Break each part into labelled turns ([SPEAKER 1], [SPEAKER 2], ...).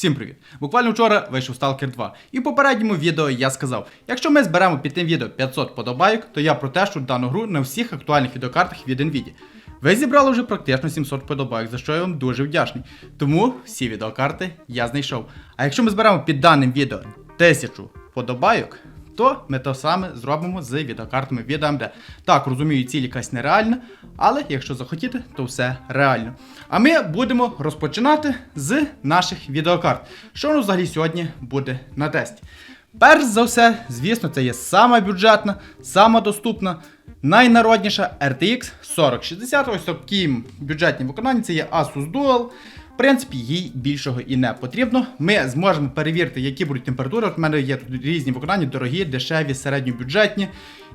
[SPEAKER 1] Всім привіт! Буквально вчора вийшов Stalker 2. І в попередньому відео я сказав, якщо ми зберемо під тим відео 500 подобайок, то я протещу дану гру на всіх актуальних відеокартах від Nvidia. Ви зібрали вже практично 700 подобайок, за що я вам дуже вдячний. Тому всі відеокарти я знайшов. А якщо ми зберемо під даним відео 1000 подобайок, то ми то саме зробимо з відеокартами від AMD. Так, розумію, ціль якась нереальна, але якщо захотіти, то все реально. А ми будемо розпочинати з наших відеокарт. Що нас взагалі сьогодні буде на тесті? Перш за все, звісно, це є сама бюджетна, сама доступна, найнародніша RTX 4060. Ось таким бюджетні виконанні це є Asus Dual. Принципі, їй більшого і не потрібно. Ми зможемо перевірити, які будуть температури. От в мене є тут різні виконання, дорогі, дешеві, середньобюджетні.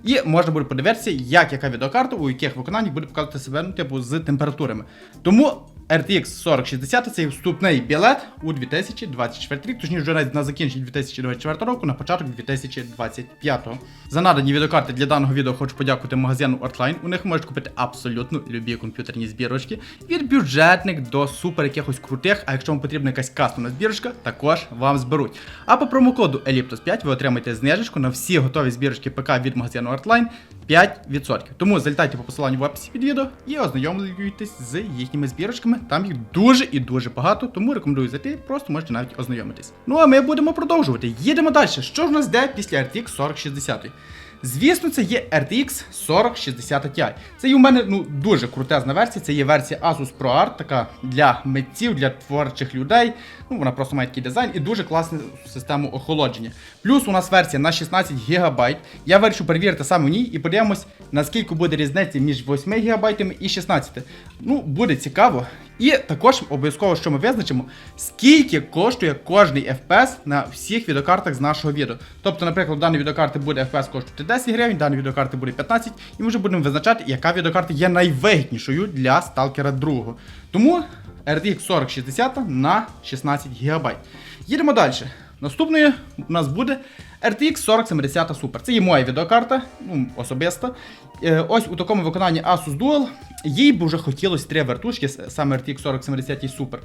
[SPEAKER 1] І можна буде подивитися, як яка відеокарта, у яких виконаннях буде показувати себе ну, типу, з температурами. Тому RTX 4060 це вступний білет у 2024 рік, точніше вже навіть на закінчення 2024 року, на початок 2025. За надані відеокарти для даного відео хочу подякувати магазину Artline. У них можуть купити абсолютно любі комп'ютерні збірочки. Від бюджетних до супер якихось крутих, а якщо вам потрібна якась кастомна збірочка, також вам зберуть. А по промокоду Elliptos 5 ви отримаєте знижечку на всі готові збірочки ПК від магазину Artline 5%. Тому залітайте по посиланню в описі під відео і ознайомлюйтесь з їхніми збірочками. Там їх дуже і дуже багато, тому рекомендую зайти, просто можете навіть ознайомитись. Ну а ми будемо продовжувати. Їдемо далі. Що ж у нас де після RTX 4060? Звісно, це є RTX 4060 Ti. Це є у мене ну, дуже крутезна версія. Це є версія Asus ProArt, така для митців, для творчих людей. Ну, вона просто має такий дизайн і дуже класну систему охолодження. Плюс у нас версія на 16 ГБ. Я вирішив перевірити саме в ній і подивимось, наскільки буде різниця між 8 ГБ і 16. Ну, буде цікаво. І також обов'язково, що ми визначимо, скільки коштує кожний FPS на всіх відеокартах з нашого відео. Тобто, наприклад, даної відеокарти буде FPS коштувати 10 гривень, даної відеокарти буде 15, і ми вже будемо визначати, яка відеокарта є найвигіднішою для Stalker 2. Тому RTX 4060 на 16 ГБ. Їдемо далі. Наступною у нас буде RTX 4070 Super. Це є моя відеокарта, ну, особиста. Е, ось у такому виконанні Asus Dual. Їй би вже хотілося три вертушки, саме RTX 4070 Super.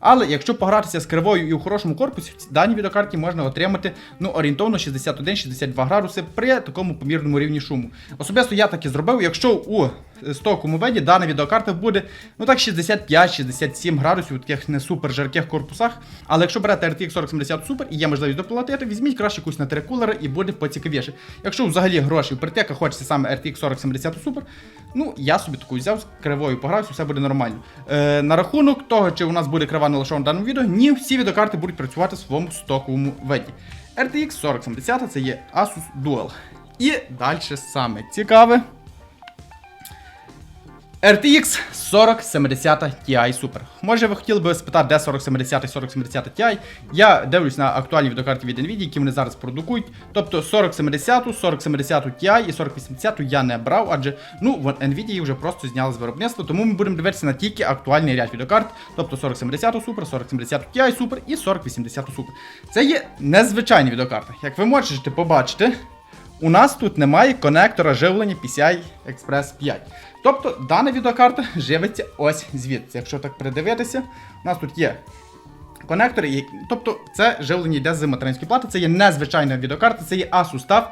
[SPEAKER 1] Але якщо погратися з кривою і у хорошому корпусі, в даній відеокарті можна отримати ну, орієнтовно 61-62 градуси при такому помірному рівні шуму. Особисто я так і зробив. Якщо у стоковому виді дана відеокарта буде ну так 65-67 градусів у таких не супер жарких корпусах. Але якщо берете RTX 4070 Super і є можливість доплатити, візьміть краще якусь на три кулери і буде поцікавіше. Якщо взагалі грошей в притека хочеться саме RTX 4070 Super, ну я собі таку взяв з кривою погрався, все буде нормально. Е, на рахунок того, чи у нас буде крива налаштована в даному відео, ні, всі відеокарти будуть працювати в своєму стоковому виді. RTX 4070 це є Asus Dual. І далі саме цікаве. RTX 4070 Ti Super. Може ви хотіли би спитати, де 4070 і 4070 Ti. Я дивлюсь на актуальні відеокарти від Nvidia, які вони зараз продукують. Тобто 4070, 4070 Ti і 4080 я не брав, адже ну, Nvidia їх вже просто зняли з виробництва, тому ми будемо дивитися на тільки актуальний ряд відеокарт, тобто 4070 Super, 4070 Ti Super і 4080 Super. Це є незвичайні відеокарти. Як ви можете побачити, у нас тут немає конектора живлення PCI Express 5. Тобто дана відеокарта живиться ось звідси. Якщо так придивитися, у нас тут є конектори, тобто це живлення йде з материнської плати, це є незвичайна відеокарта, це є Asus TUF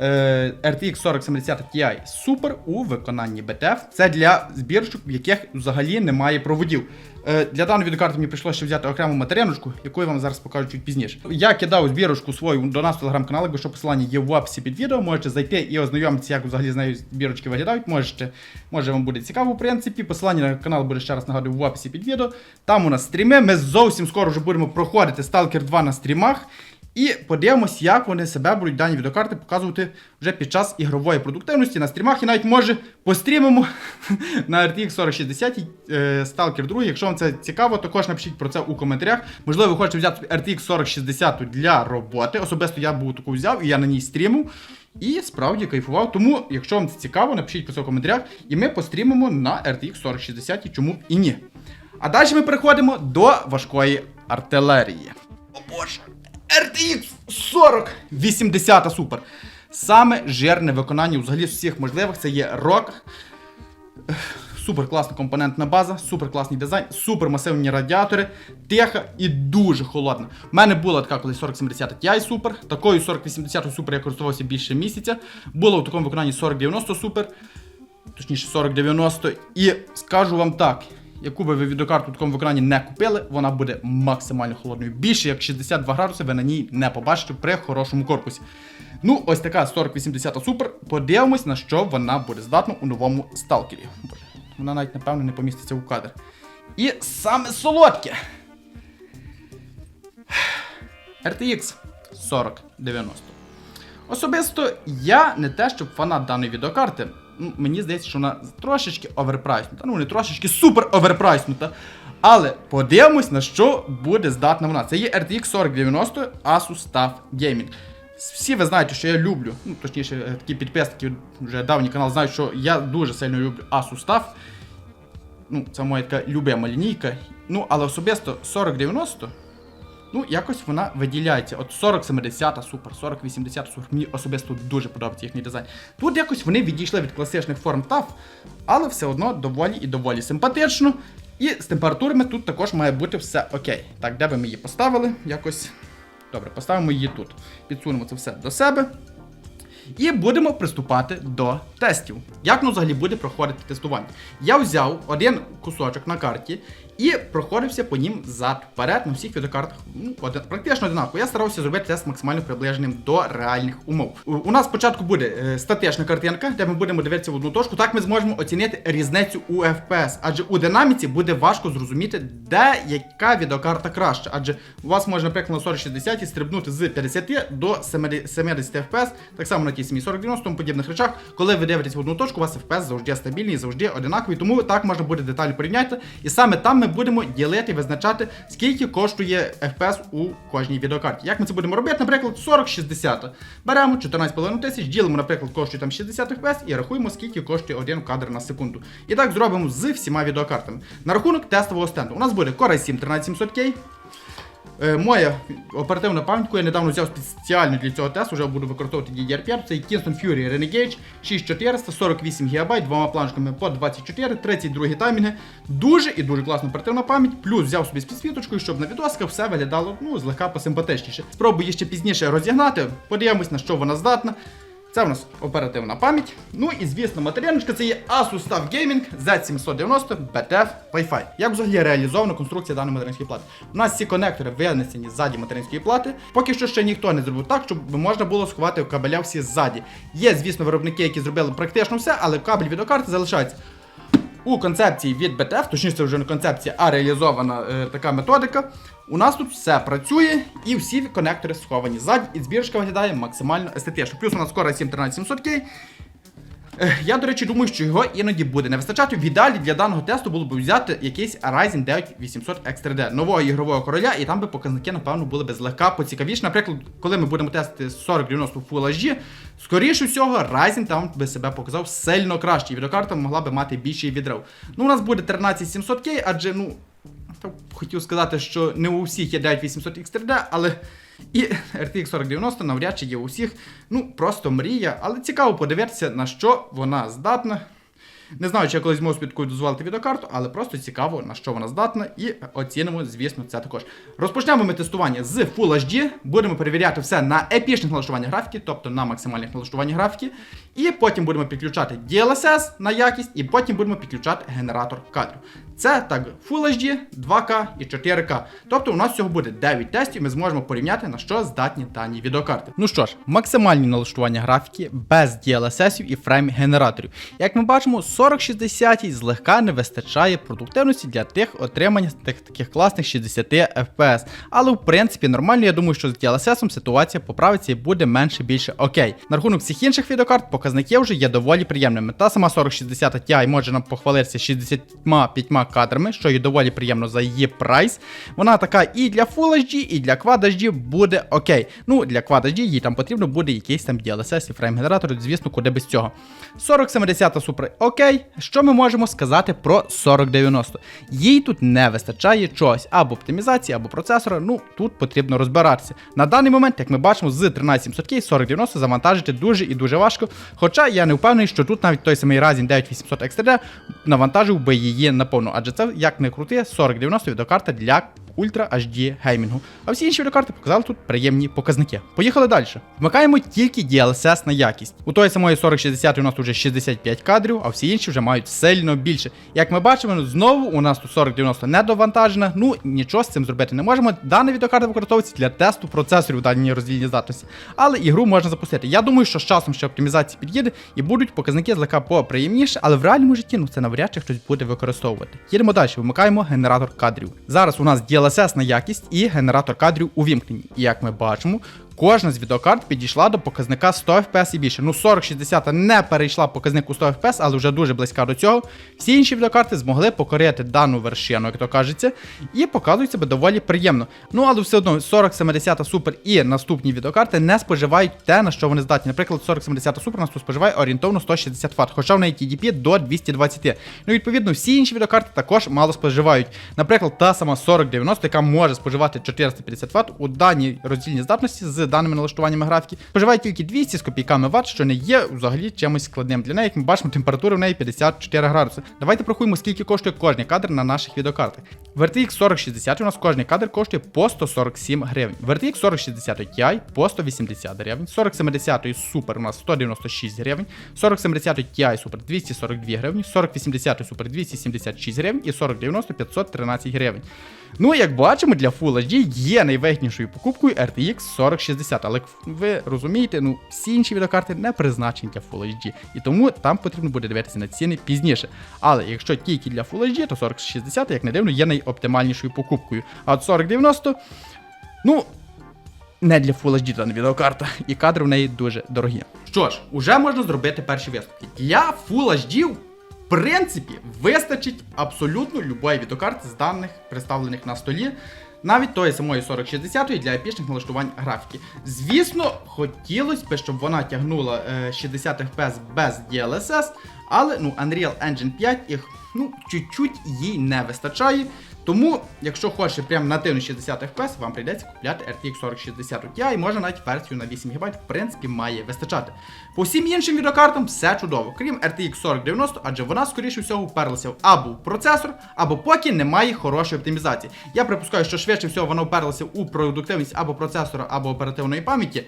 [SPEAKER 1] е, RTX 4070 Ti Super у виконанні BTF. Це для збірочок, в яких взагалі немає проводів. Е, Для даної відеокарти мені прийшлося ще взяти окрему материночку, яку я вам зараз покажу чуть пізніше. Я кидав збірочку свою до нас в телеграм-канал, якщо посилання є в описі під відео, можете зайти і ознайомитися, як взагалі з нею збірочки виглядають. Можете, може вам буде цікаво, в принципі. Посилання на канал буде ще раз нагадую в описі під відео. Там у нас стріми. Ми зовсім скоро вже будемо проходити Stalker 2 на стрімах. І подивимось, як вони себе будуть дані відеокарти показувати вже під час ігрової продуктивності на стрімах. І навіть може пострімимо на RTX 4060 е, Stalker 2. Якщо вам це цікаво, також напишіть про це у коментарях. Можливо, ви хочете взяти RTX 4060 для роботи. Особисто я був таку взяв і я на ній стрімив. І справді кайфував. Тому, якщо вам це цікаво, напишіть про це в коментарях, і ми пострімимо на RTX 4060, і чому б і ні. А далі ми переходимо до важкої артилерії. О боже! RTX 4080 супер. Саме жирне виконання взагалі з всіх можливих це є рок. супер класна компонентна база, супер класний дизайн, супер масивні радіатори, тиха і дуже холодна. У мене була така колись 4070 Ti супер, такою 4080 супер я користувався більше місяця. Було в такому виконанні 4090 супер, точніше 4090. І скажу вам так. Яку би ви відеокарту в такому виконанні не купили, вона буде максимально холодною. Більше як 62 градуси ви на ній не побачите при хорошому корпусі. Ну, ось така 4080 Super. Подивимось, на що вона буде здатна у новому сталкері. Вона навіть, напевно, не поміститься у кадр. І саме солодке. RTX 4090. Особисто я не те, щоб фанат даної відеокарти. Мені здається, що вона трошечки оверпрайснута. Ну, не трошечки супер оверпрайснута. Але подивимось, на що буде здатна вона. Це є RTX 4090 Asus TUF Gaming. Всі ви знаєте, що я люблю, ну точніше, е, такі підписники, вже давній канал знають, що я дуже сильно люблю Asus TUF. Ну, це моя така любима лінійка. Ну, але особисто 4090 Ну, якось вона виділяється. От 4070 супер, 4080 супер. Мені особисто дуже подобається їхній дизайн. Тут якось вони відійшли від класичних форм TAF, але все одно доволі і доволі симпатично. І з температурами тут також має бути все окей. Так, де би ми її поставили? Якось. Добре, поставимо її тут. Підсунемо це все до себе. І будемо приступати до тестів. Як ну взагалі буде проходити тестування? Я взяв один кусочок на карті і проходився по ним зад на всіх відеокартах. Ну, один, практично одинаково. Я старався зробити тест максимально приближеним до реальних умов. У, у нас спочатку буде е, статична картинка, де ми будемо дивитися в одну точку. Так ми зможемо оцінити різницю у FPS. Адже у динаміці буде важко зрозуміти, де яка відеокарта краще. Адже у вас може, наприклад, на 4060 стрибнути з 50 до 70 FPS, так само на тій самій 4090, тому подібних речах. Коли ви дивитесь в одну точку, у вас FPS завжди стабільний, завжди одинаковий, тому так можна буде детально порівняти. І саме там ми будемо ділити, визначати, скільки коштує FPS у кожній відеокарті. Як ми це будемо робити? Наприклад, 4060. Беремо 14,5 тисяч, ділимо, наприклад, коштує там 60 FPS і рахуємо, скільки коштує один кадр на секунду. І так зробимо з всіма відеокартами. На рахунок тестового стенду. У нас буде Core i7 13700K. Е, моя оперативна пам'ятка, я недавно взяв спеціально для цього тесту, вже буду використовувати DDR5, це Kingston Fury Renegade 6400, 48 ГБ, двома планшками по 24, 32 таймінги. Дуже і дуже класна оперативна пам'ять. Плюс взяв собі з підсвіточкою, щоб на відосках все виглядало ну, злегка посимпатичніше. Спробую ще пізніше розігнати, подивимось, на що вона здатна. Це в нас оперативна пам'ять. Ну і звісно, матеріалочка це є Asus TUF Gaming Z790 BTF Wi-Fi. Як взагалі реалізована конструкція даної материнської плати? У нас ці конектори винесені ззаді материнської плати. Поки що ще ніхто не зробив так, щоб можна було сховати кабеля всі ззаді. Є, звісно, виробники, які зробили практично все, але кабель відеокарти залишається. У концепції від BTF, точніше це вже не концепція, а реалізована е, така методика. У нас тут все працює і всі конектори сховані ззаді, і збірочка виглядає максимально естетично. Плюс у нас скоро 7-13700K. Е, Я, до речі, думаю, що його іноді буде не вистачати. В ідеалі для даного тесту було б взяти якийсь Ryzen 9 800 X3D, нового ігрового короля, і там би показники, напевно, були б злегка поцікавіші. Наприклад, коли ми будемо тестити 4090 Full HD, скоріше всього, Ryzen там би себе показав сильно краще, і відеокарта могла би мати більший відрив. Ну, у нас буде 13700K, адже, ну, хотів сказати, що не у всіх є 9800 X3D, але і RTX 4090 навряд чи є у всіх. Ну, просто мрія, але цікаво подивитися, на що вона здатна. Не знаю, чи я колись зможу собі дозволити відеокарту, але просто цікаво, на що вона здатна, і оцінимо, звісно, це також. Розпочнемо ми тестування з Full HD, будемо перевіряти все на епічних налаштуваннях графіки, тобто на максимальних налаштуваннях графіки. І потім будемо підключати DLSS на якість, і потім будемо підключати генератор кадрів. Це так Full HD, 2К і 4К. Тобто у нас всього буде 9 тестів, ми зможемо порівняти, на що здатні дані відеокарти. Ну що ж, максимальні налаштування графіки без DLSS і фрейм генераторів. Як ми бачимо, 4060 злегка не вистачає продуктивності для тих отримання тих таких класних 60 FPS. Але в принципі нормально, я думаю, що з DLSS ситуація поправиться і буде менше більше окей. На рахунок всіх інших відеокарт показники вже є доволі приємними. Та сама 4060 Ti може нам похвалитися 65 кадрами, що є доволі приємно за її прайс. Вона така і для Full HD, і для Quad HD буде окей. Ну, для Quad HD їй там потрібно буде якийсь там DLSS і фрейм-генератор, звісно, куди без цього. 4070 Super окей. Що ми можемо сказати про 4090? Їй тут не вистачає чогось або оптимізації, або процесора. Ну, тут потрібно розбиратися. На даний момент, як ми бачимо, з 13700K 4090 завантажити дуже і дуже важко. Хоча я не впевнений, що тут навіть той самий Ryzen 9800 XTD навантажив би її наповну. Адже це як не крути, 4090 відеокарта для Ультра HD геймінгу. А всі інші відеокарти показали тут приємні показники. Поїхали далі. Вмикаємо тільки DLSS на якість. У тої самої 4060 у нас вже 65 кадрів, а всі інші вже мають сильно більше. Як ми бачимо, ну, знову у нас тут 4090 недовантажена. Ну нічого з цим зробити не можемо. Дана відеокарта використовується для тесту процесорів даній роздільній здатності. Але ігру можна запустити. Я думаю, що з часом ще оптимізація під'їде і будуть показники злегка поприємніші, але в реальному житті ну це навряд чи хтось буде використовувати. Їдемо далі, вимикаємо генератор кадрів. Зараз у нас DLSS на якість і генератор кадрів увімкнені. І як ми бачимо, Кожна з відеокарт підійшла до показника 100 FPS і більше. Ну 4060 не перейшла показник у 100 FPS, але вже дуже близька до цього. Всі інші відеокарти змогли покорити дану вершину, як то кажеться, і показують себе доволі приємно. Ну але все одно 4070 Super і наступні відеокарти не споживають те, на що вони здатні. Наприклад, 4070 Super нас тут споживає орієнтовно 160 Вт, хоча в неї TDP до 220. Ну відповідно, всі інші відеокарти також мало споживають. Наприклад, та сама 4090, яка може споживати 450 Вт у даній роздільній здатності даними налаштуваннями графіки, споживає тільки 200 з копійками Вт, що не є взагалі чимось складним для неї. Як ми бачимо, температура в неї 54 градуси. Давайте порахуємо, скільки коштує кожний кадр на наших відеокартах. В RTX 4060 у нас кожний кадр коштує по 147 гривень. В RTX 4060 Ti по 180 гривень. 4070 Super у нас 196 гривень. 4070 Ti Super 242 гривні. 4080 Super 276 гривень і 4090 513 гривень. Ну, як бачимо, для Full HD є найвигіднішою покупкою RTX 4060, але як ви розумієте, ну всі інші відеокарти не призначені для Full HD, і тому там потрібно буде дивитися на ціни пізніше. Але якщо тільки для Full HD, то 4060, як не дивно, є найоптимальнішою покупкою. А от 4090, ну. Не для Full HD дана відеокарта, і кадри в неї дуже дорогі. Що ж, уже можна зробити перші висновки. Для Full HD в принципі, вистачить абсолютно любої відеокарти з даних, представлених на столі, навіть тої самої 4060 для епічних налаштувань графіки. Звісно, хотілося б, щоб вона тягнула е, 60 FPS без DLSS, але ну, Unreal Engine 5 їх ну, чуть-чуть їй не вистачає. Тому, якщо хочете прям нативно 60 FPS, вам прийдеться купляти RTX 4060 Ti, і можна навіть версію на 8 ГБ, в принципі, має вистачати. По всім іншим відеокартам все чудово, крім RTX 4090, адже вона, скоріше всього, вперлася або в процесор, або поки немає хорошої оптимізації. Я припускаю, що швидше всього вона вперлася у продуктивність або процесора, або оперативної пам'яті.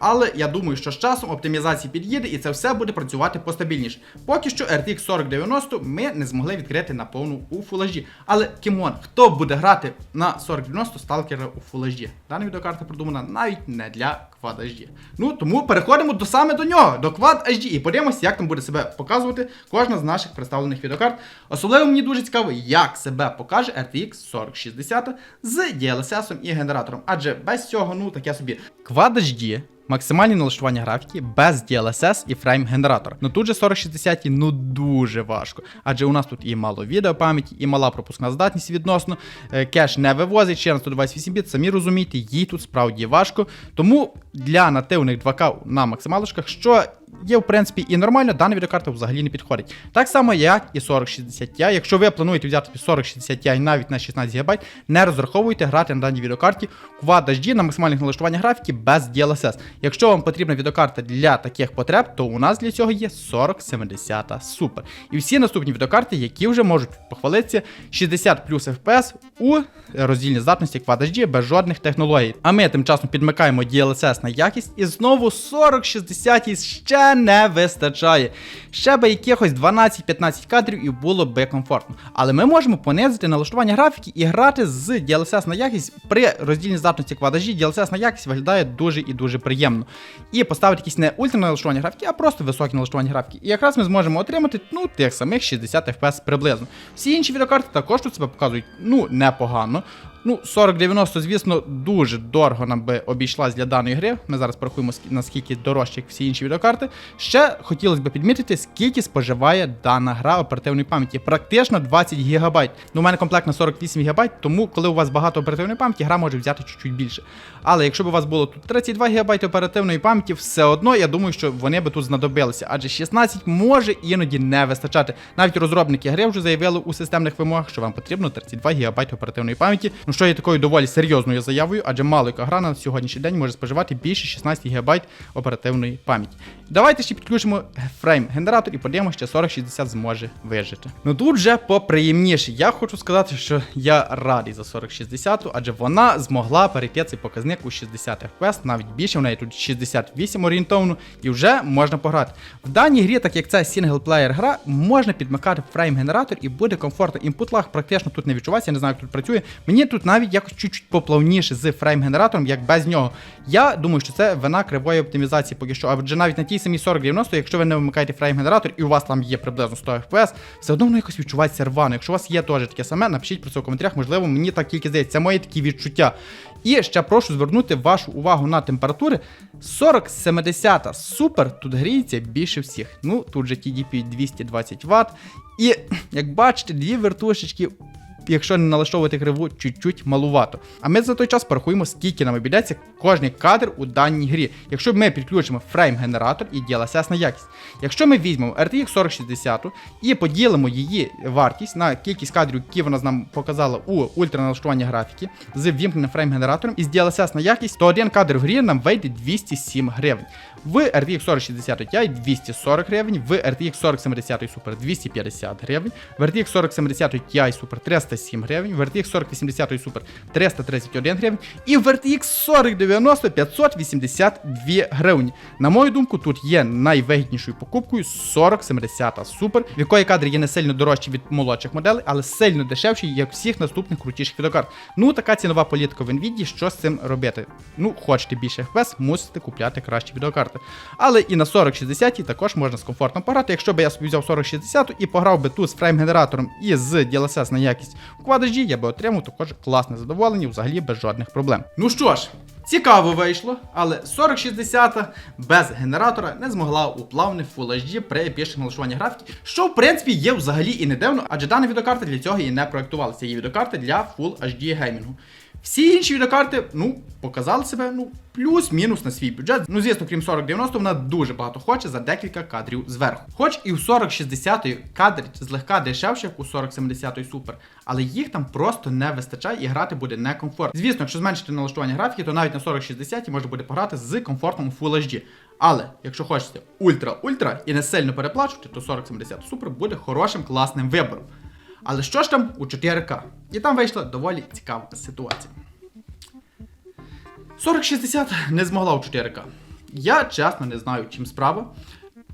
[SPEAKER 1] Але я думаю, що з часом оптимізація під'їде і це все буде працювати постабільніше. Поки що RTX 4090 ми не змогли відкрити на повну у фулажі. Але кімон, хто буде грати на 4090 сталкера у фулажі? Дана відеокарта продумана навіть не для Quad HD. Ну тому переходимо до саме до нього, до Quad HD, і подивимося, як там буде себе показувати кожна з наших представлених відеокарт. Особливо мені дуже цікаво, як себе покаже RTX 4060 з DLSS і генератором. Адже без цього, ну таке собі. Quad HD Максимальні налаштування графіки без DLSS і фрейм генератора. Ну тут же 4060 ну дуже важко. Адже у нас тут і мало відеопам'яті, і мала пропускна здатність відносно. Е, Кеш не вивозить ще на 128 біт, самі розумієте, їй тут справді важко. Тому для нативних 2К на максималочках, що є, в принципі, і нормально, дана відеокарта взагалі не підходить. Так само, як і 4060 Ti. Якщо ви плануєте взяти 4060 Ti навіть на 16 ГБ, не розраховуйте грати на даній відеокарті Quad HD на максимальних налаштуваннях графіки без DLSS. Якщо вам потрібна відеокарта для таких потреб, то у нас для цього є 4070 Super. І всі наступні відеокарти, які вже можуть похвалитися 60 плюс FPS у роздільній здатності Quad HD без жодних технологій. А ми тим часом підмикаємо DLSS на якість і знову 4060 ще не вистачає. Ще би якихось 12-15 кадрів і було би комфортно. Але ми можемо понизити налаштування графіки і грати з DLSS на якість при роздільній здатності HD. DLSS на якість виглядає дуже і дуже приємно. І поставити якісь не ультра налаштування графіки, а просто високі налаштування графіки. І якраз ми зможемо отримати ну, тих самих 60 FPS приблизно. Всі інші відеокарти також тут себе показують ну непогано. Ну, 4090, звісно, дуже дорого нам би обійшлась для даної гри. Ми зараз порахуємо скі- наскільки дорожче, як всі інші відеокарти. Ще хотілося б підмітити, скільки споживає дана гра оперативної пам'яті. Практично 20 ГБ. Ну, у мене комплект на 48 ГБ, тому коли у вас багато оперативної пам'яті, гра може взяти чуть-чуть більше. Але якщо б у вас було тут 32 ГБ оперативної пам'яті, все одно я думаю, що вони би тут знадобилися, адже 16 може іноді не вистачати. Навіть розробники гри вже заявили у системних вимогах, що вам потрібно 32 ГБ оперативної пам'яті. Ну що є такою доволі серйозною заявою, адже мало гра на сьогоднішній день може споживати більше 16 ГБ оперативної пам'яті. Давайте ще підключимо фрейм генератор і подивимося, чи 4060 зможе вижити. Ну тут вже поприємніше. Я хочу сказати, що я радий за 4060, адже вона змогла перейти цей показник у 60 FPS, навіть більше, в неї тут 68 орієнтовно, і вже можна пограти. В даній грі, так як це сінглплеєр гра, можна підмикати фрейм генератор і буде комфортно. Імпут лаг практично тут не відчувається, я не знаю, як тут працює. Мені тут навіть якось чуть-чуть поплавніше з фрейм генератором, як без нього. Я думаю, що це вина кривої оптимізації поки що. Адже навіть на тій самій 4090, якщо ви не вимикаєте фрейм генератор і у вас там є приблизно 100 FPS, все одно воно якось відчувається рвано. Якщо у вас є теж таке саме, напишіть про це в коментарях, можливо, мені так тільки здається, це мої такі відчуття. І ще прошу звернути вашу увагу на температури. 4070 супер тут гріється більше всіх. Ну, тут же TDP 220 Вт. І як бачите, дві вертушечки якщо не налаштовувати криву, чуть-чуть малувато. А ми за той час порахуємо, скільки нам обійдеться кожний кадр у даній грі. Якщо ми підключимо фрейм-генератор і DLSS на якість. Якщо ми візьмемо RTX 4060 і поділимо її вартість на кількість кадрів, які вона нам показала у ультраналаштування графіки з вімкненим фрейм-генератором і з DLSS на якість, то один кадр в грі нам вийде 207 гривень. В RTX 4060 Ti 240 гривень, в RTX 4070 Super 250 гривень, в RTX 4070 Ti Super 307 гривень, в RTX 4080 Super 331 гривень і в RTX 4090 582 гривні. На мою думку, тут є найвигіднішою покупкою 4070 Super, в якої кадри є не сильно дорожчі від молодших моделей, але сильно дешевші, як всіх наступних крутіших відеокарт. Ну, така цінова політика в Nvidia, що з цим робити? Ну, хочете більше FPS, мусите купляти кращі відеокарти. Але і на 4060 також можна з комфортно пограти. Якщо б я собі взяв 4060 і пограв би тут з фрейм-генератором і з DLSS на якість в Quad я би отримав також класне задоволення, взагалі без жодних проблем. Ну що ж. Цікаво вийшло, але 4060 без генератора не змогла у Full HD при більшому налаштуванні графіки, що в принципі є взагалі і не дивно, адже дана відеокарта для цього і не проектувалася. Є відеокарта для Full HD геймінгу. Всі інші відеокарти, ну, показали себе, ну, плюс-мінус на свій бюджет. Ну, звісно, крім 4090, вона дуже багато хоче за декілька кадрів зверху. Хоч і у 4060 кадр злегка дешевше, як у 4070 Super, але їх там просто не вистачає і грати буде некомфортно. Звісно, якщо зменшити налаштування графіки, то навіть на 4060 можна буде пограти з комфортом Full HD. Але якщо хочете ультра-ультра і не сильно переплачувати, то 4070 Super буде хорошим класним вибором. Але що ж там у 4К? І там вийшла доволі цікава ситуація. 4060 не змогла у 4К. Я чесно не знаю, чим справа.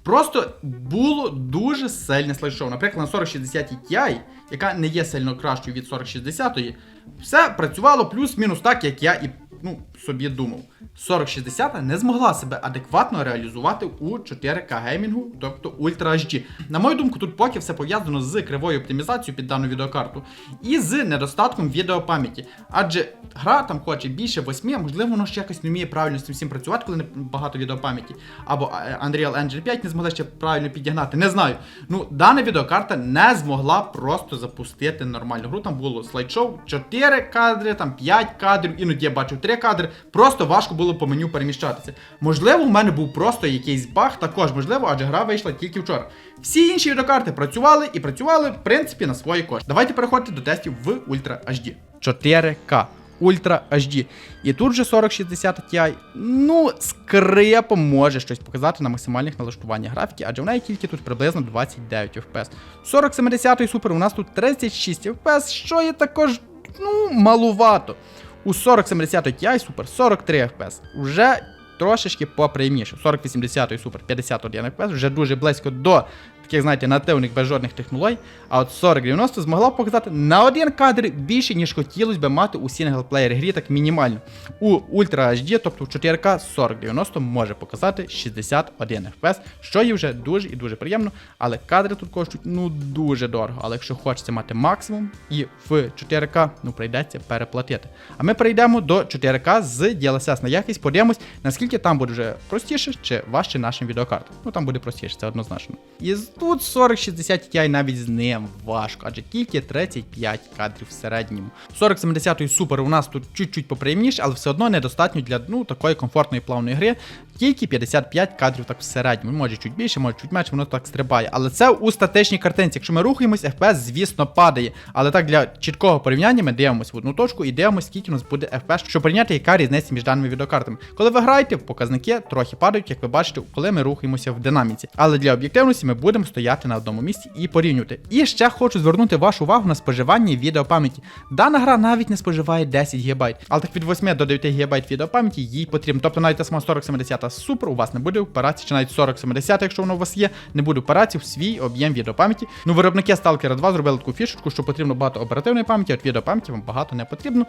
[SPEAKER 1] Просто було дуже сильне слайд-шоу. Наприклад, на 4060 Ti, яка не є сильно кращою від 4060, все працювало плюс-мінус так, як я і ну, собі думав. 4060 не змогла себе адекватно реалізувати у 4К геймінгу, тобто Ultra HD. На мою думку, тут поки все пов'язано з кривою оптимізацією під дану відеокарту і з недостатком відеопам'яті. Адже гра там хоче більше 8, а можливо, воно ще якось не вміє правильно з цим всім працювати, коли не багато відеопам'яті. Або е, Unreal Engine 5 не змогли ще правильно підігнати. Не знаю. Ну, дана відеокарта не змогла просто запустити нормальну гру. Там було слайд-шоу, 4 кадри, там 5 кадрів, іноді я бачив 3 кадри. Просто важко було по меню переміщатися. Можливо, в мене був просто якийсь баг, також можливо, адже гра вийшла тільки вчора. Всі інші відеокарти працювали і працювали, в принципі, на свої кошти. Давайте переходити до тестів в Ultra HD. 4К. Ultra HD. І тут же 4060 Ti, ну, скрепом може щось показати на максимальних налаштуваннях графіки, адже в неї тільки тут приблизно 29 FPS. 4070 Super у нас тут 36 FPS, що є також, ну, малувато. У 4070 Ti супер 43 FPS. Уже трошечки поприємніше. 4080 супер 51 FPS, вже дуже близько до таких, знаєте, нативних без жодних технологій. А от 4090 змогла показати на один кадр більше, ніж хотілося би мати у сінглплеєр грі, так мінімально. У Ultra HD, тобто в 4К 4090 може показати 61 FPS, що є вже дуже і дуже приємно, але кадри тут коштують ну дуже дорого. Але якщо хочеться мати максимум і в 4К, ну прийдеться переплатити. А ми перейдемо до 4К з DLSS на якість, подивимось, наскільки там буде вже простіше чи важче нашим відеокартам. Ну там буде простіше, це однозначно. І з- тут 4060 Ti навіть з ним важко, адже тільки 35 кадрів в середньому. 4070 Super у нас тут чуть-чуть поприємніше, але все одно недостатньо для ну, такої комфортної плавної гри. Тільки 55 кадрів так в середньому. Може чуть більше, може чуть менше, воно так стрибає. Але це у статичній картинці. Якщо ми рухаємось, FPS, звісно, падає. Але так для чіткого порівняння ми дивимося в одну точку і дивимося, скільки у нас буде FPS, щоб прийняти, яка різниця між даними відеокартами. Коли ви граєте, показники трохи падають, як ви бачите, коли ми рухаємося в динаміці. Але для об'єктивності ми будемо стояти на одному місці і порівнювати. І ще хочу звернути вашу увагу на споживання відеопам'яті. Дана гра навіть не споживає 10 ГБ, але так від 8 до 9 ГБ відеопам'яті їй потрібно. Тобто навіть та сама 4070 супер у вас не буде впиратися, чи навіть 4070, якщо воно у вас є, не буде впиратися в свій об'єм відеопам'яті. Ну, виробники Stalker 2 зробили таку фішечку, що потрібно багато оперативної пам'яті, а відеопам'яті вам багато не потрібно.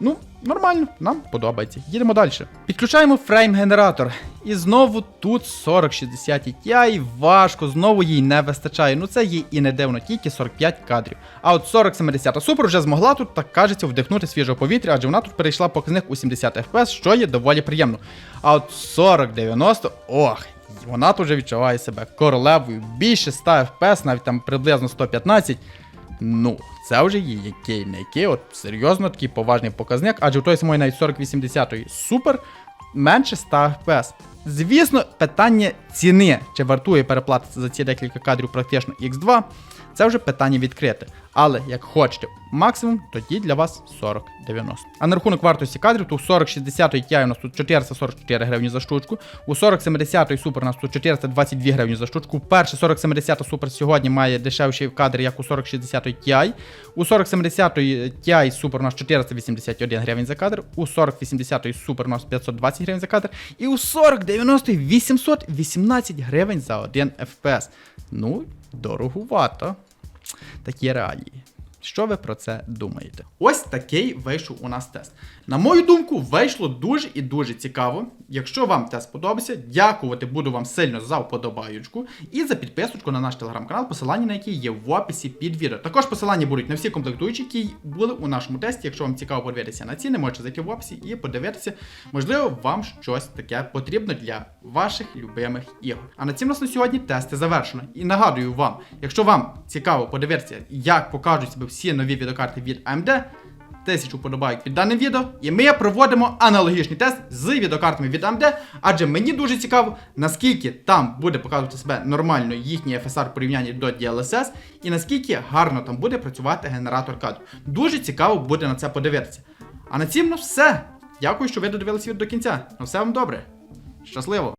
[SPEAKER 1] Ну, нормально, нам подобається. Їдемо далі. Підключаємо фрейм-генератор. І знову тут 4060 Ti важко, знову їй не вистачає. Ну це їй і не дивно, тільки 45 кадрів. А от 4070 Super вже змогла тут, так кажеться, вдихнути свіжого повітря, адже вона тут перейшла показник у 70 FPS, що є доволі приємно. А от 4090, ох, вона тут вже відчуває себе королевою. Більше 100 FPS, навіть там приблизно 115. Ну, це вже є який не який, от серйозно такий поважний показник, адже у той самої навіть 4080 супер менше 100 FPS. Звісно, питання ціни, чи вартує переплатити за ці декілька кадрів практично X2, це вже питання відкрите. Але як хочете максимум, тоді для вас 40-90. А на рахунок вартості кадрів, то у 4060 Ti у нас тут 444 гривні за штучку, у 4070 Super у нас тут 422 гривні за штучку. Перше 4070 Super сьогодні має дешевший кадр, як у 4060 Ti. У 4070 Ti Super у нас 481 гривень за кадр, у 4080 Super у нас 520 гривень за кадр, і у 4090 818 гривень за 1 FPS. Ну, дорогувато. Такі реалії. Що ви про це думаєте? Ось такий вийшов у нас тест. На мою думку, вийшло дуже і дуже цікаво. Якщо вам тест сподобався, дякувати буду вам сильно за вподобаючку і за підписочку на наш телеграм-канал, посилання на який є в описі під відео. Також посилання будуть на всі комплектуючі, які були у нашому тесті. Якщо вам цікаво подивитися на ціни, можете зайти в описі і подивитися. Можливо, вам щось таке потрібно для ваших любимих ігор. А на цьому нас на сьогодні тести завершено. І нагадую вам, якщо вам цікаво подивитися, як покажуть себе всі нові відеокарти від AMD, тисячу подобають під даним відео, і ми проводимо аналогічний тест з відеокартами від AMD, адже мені дуже цікаво, наскільки там буде показувати себе нормально їхній FSR в порівнянні до DLSS, і наскільки гарно там буде працювати генератор кадру. Дуже цікаво буде на це подивитися. А на цьому все. Дякую, що ви додивилися відео до кінця. На все вам добре. Щасливо!